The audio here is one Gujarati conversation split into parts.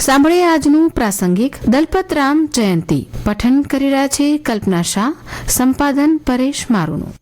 સાંભળીએ આજનું પ્રાસંગિક. દલપતરામ જયંતી. પઠન કરી રહ્યા છે કલ્પના શાહ. સંપાદન પરેશ મારુનું.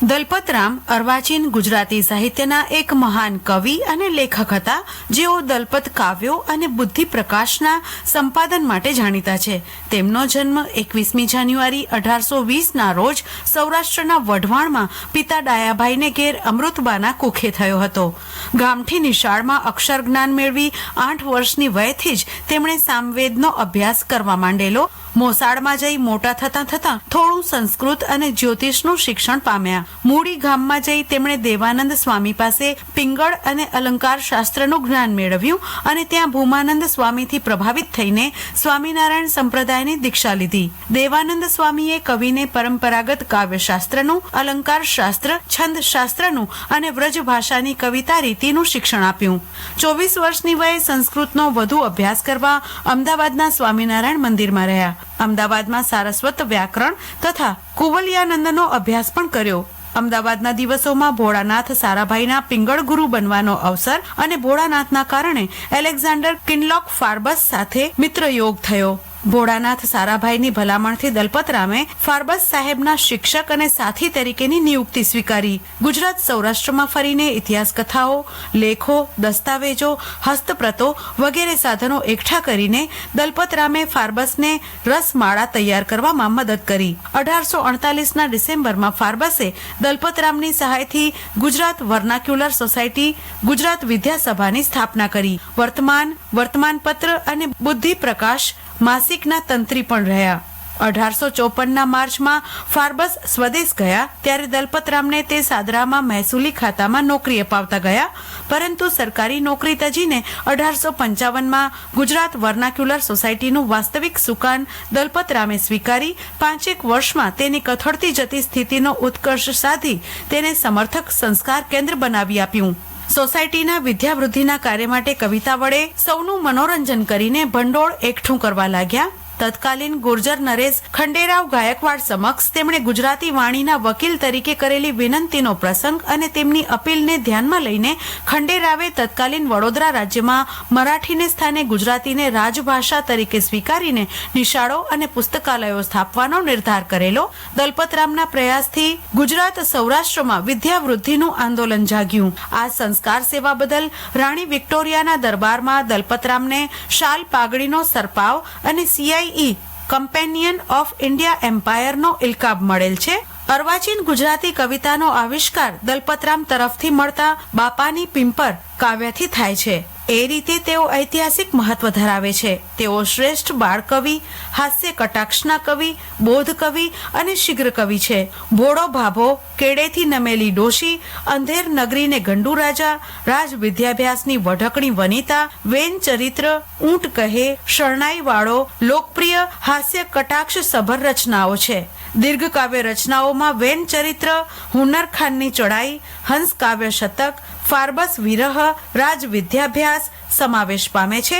દલપતરામ અર્વાચીન ગુજરાતી સાહિત્યના એક મહાન કવિ અને લેખક હતા. જેઓ દલપત કાવ્યો અને બુદ્ધિ પ્રકાશના સંપાદન માટે જાણીતા છે. તેમનો જન્મ એકવીસમી જાન્યુઆરી અઢારસો વીસના રોજ સૌરાષ્ટ્રના વઢવાણમાં પિતા ડાયાભાઈને ઘેર અમૃતબાના કુખે થયો હતો. ગામઠી નિશાળમાં અક્ષર જ્ઞાન મેળવી આઠ વર્ષની વયથી જ તેમણે સામવેદનો અભ્યાસ કરવા માંડેલો. મોસાળમાં જઈ મોટા થતાં થતાં થોડું સંસ્કૃત અને જ્યોતિષનું શિક્ષણ પામ્યા. મૂડી ગામમાં જઈ તેમણે દેવાનંદ સ્વામી પાસે પિંગળ અને અલંકાર શાસ્ત્રનું જ્ઞાન મેળવ્યું અને ત્યાં ભૂમાનંદ સ્વામીથી પ્રભાવિત થઈને સ્વામિનારાયણ સંપ્રદાયની દીક્ષા લીધી. દેવાનંદ સ્વામીએ કવિને પરંપરાગત કાવ્યશાસ્ત્રનું, અલંકાર શાસ્ત્ર, છંદ શાસ્ત્રનું અને વ્રજ ભાષાની કવિતા રીતિનું શિક્ષણ આપ્યું. ચોવીસ વર્ષની વયે સંસ્કૃતનો વધુ અભ્યાસ કરવા અમદાવાદના સ્વામિનારાયણ મંદિરમાં રહ્યા. અમદાવાદમાં સારસ્વત વ્યાકરણ તથા કુવલિયાનંદનો અભ્યાસ પણ કર્યો. અમદાવાદના દિવસોમાં ભોળાનાથ સારાભાઈના પિંગળ ગુરુ બનવાનો અવસર અને ભોળાનાથના કારણે એલેક્ઝાન્ડર કિનલોક ફાર્બસ સાથે મિત્ર યોગ થયો. ભોળાનાથ સારાભાઈની ભલામણથી દલપતરામે ફાર્બસ સાહેબના શિક્ષક અને સાથી તરીકેની નિયુક્તિ સ્વીકારી. ગુજરાત સૌરાષ્ટ્રમાં ફરીને ઇતિહાસ કથાઓ, લેખો, દસ્તાવેજો, હસ્તપ્રતો વગેરે સાધનો એકઠા કરીને દલપતરામે ફાર્બસને રસમાળા તૈયાર કરવામાં મદદ કરી. અઢારસો અડતાલીસના ડિસેમ્બરમાં ફાર્બસે દલપતરામની સહાયથી ગુજરાત વર્નાક્યુલર સોસાયટી, ગુજરાત વિદ્યાસભાની સ્થાપના કરી. વર્તમાન, વર્તમાનપત્ર અને બુદ્ધિ પ્રકાશ માસિકના તંત્રી પણ રહ્યા. અઢારસો ચોપનના માર્ચમાં ફાર્બસ સ્વદેશ ગયા ત્યારે દલપતરામને તે સાદરામાં મહેસૂલી ખાતામાં નોકરી અપાવતા ગયા. પરંતુ સરકારી નોકરી તજીને અઢારસો પંચાવનમાં ગુજરાત વર્નાક્યુલર સોસાયટીનું વાસ્તવિક સુકાન દલપતરામે સ્વીકારી. પાંચેક વર્ષમાં તેની કથળતી જતી સ્થિતિનો ઉત્કર્ષ સાધી તેને સમર્થક સંસ્કાર કેન્દ્ર બનાવી આપ્યું. સોસાયટીના વિદ્યાવૃદ્ધિના કાર્ય માટે કવિતા વડે સૌનું મનોરંજન કરીને ભંડોળ એકઠું કરવા લાગ્યા. તત્કાલીન ગુર્જર નરેશ ખંડેરાવ ગાયકવાડ સમક્ષ તેમણે ગુજરાતી વાણીના વકીલ તરીકે કરેલી વિનંતીનો પ્રસંગ અને તેમની અપીલને ધ્યાનમાં લઈને ખંડેરાવે તત્કાલીન વડોદરા રાજ્યમાં મરાઠીને સ્થાને ગુજરાતીને રાજભાષા તરીકે સ્વીકારીને નિશાળો અને પુસ્તકાલયો સ્થાપવાનો નિર્ધાર કરેલો. દલપતરામના પ્રયાસથી ગુજરાત સૌરાષ્ટ્રમાં વિદ્યાવૃદ્ધિનું આંદોલન જાગ્યું. આ સંસ્કાર સેવા બદલ રાણી વિક્ટોરિયાના દરબારમાં દલપતરામને શાલ પાઘડીનો સરપાવ અને C I E companion of India એમ્પાયરનો ઇલકાબ મળેલ છે. અર્વાચીન ગુજરાતી કવિતાનો આવિષ્કાર દલપતરામ તરફથી મળતા બાપાની પિંપર કાવ્યથી થાય છે. એ રીતે તેઓ ઐતિહાસિક મહત્વ ધરાવે છે. તેઓ શ્રેષ્ઠ બાળ કવિ હાસ્ય કટાક્ષના કવિ, બોધ કવિ અને શીઘ્ર કવિ છે. ભોળો ભાભો કેડેથી નમેલી ડોશી, અંધેર નગરીને ગંડુ રાજા, રાજ વિદ્યાભ્યાસની વઢકણી વનિતા, વેન ચરિત્ર, ઊંટ કહે, શરણાઈ વાળો, લોકપ્રિય, હાસ્ય કટાક્ષ સભર રચનાઓ છે. દીર્ઘ કાવ્ય રચનાઓમાં વેન ચરિત્ર, હુનર ખાનની ચડાઈ હંસ કાવ્ય શતક ફાર્બસ વિરહ, રાજ વિદ્યાભ્યાસ સમાવેશ પામે છે.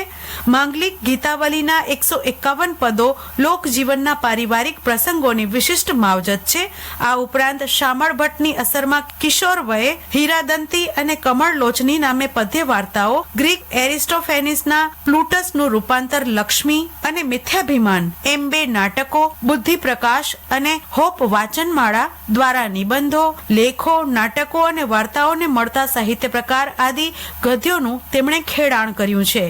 માંગલિક ગીતાવલીના એકસો એકાવન પદો લોકજીવનના પારિવારિક પ્રસંગોની વિશિષ્ટ માવજત છે. આ ઉપરાંત શામળ ભટ્ટની અસરમાં કિશોર વયે હીરાદંતી અને કમળ લોચની નામે પદ્ય વાર્તાઓ, ગ્રીક એરિસ્ટોફેનિસના પ્લુટસનું રૂપાંતર લક્ષ્મી અને મિથ્યાભિમાન, એમ બે નાટકો બુદ્ધિ પ્રકાશ અને હોપ વાચનમાળા દ્વારા નિબંધો, લેખો, નાટકો અને વાર્તાઓને મળતા સાહિત્ય પ્રકાર આદિ ગદ્યોનું તેમણે ખેડાણ કર્યું છે.